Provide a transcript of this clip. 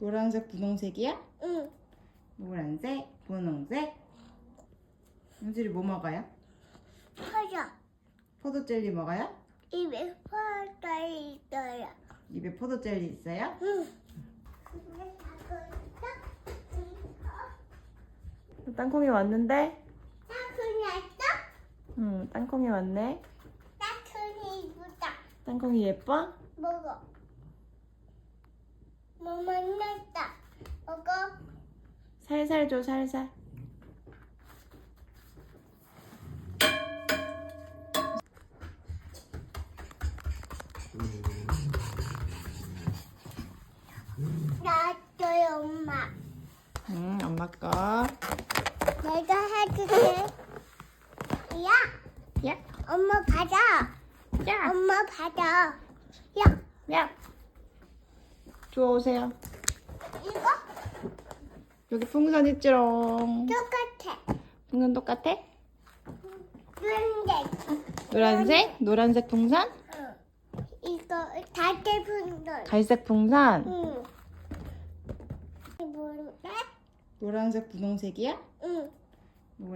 노란색, 분홍색이야? 응. 노란색, 분홍색. 은질이 뭐 먹어요? 퍼져. 포도 젤리 먹어요? 입에 퍼져 있어요. 입에 포도 젤리 있어요? 응. 땅콩이 왔는데? 따뜻이 했어? 응, 땅콩이 왔네. 따뜻이 이쁘다. 땅콩이 예뻐? 먹어. 뭐 만났다. 먹어. 살살 줘, 살살. 나줘요 엄마. 응, 엄마 거. 내가 해줄게. 야, 야, 엄마 받아. 야, 엄마 받아. 야, 야. 주워 오세요. 이거 여기 풍선 있지롱. 똑같아. 풍선 똑같아? 근데 노란색? 노란색 풍선? 응. 이거 다들 분들. 갈색 풍선? 응. 뭔데? 노란색, 분홍색이야? 응.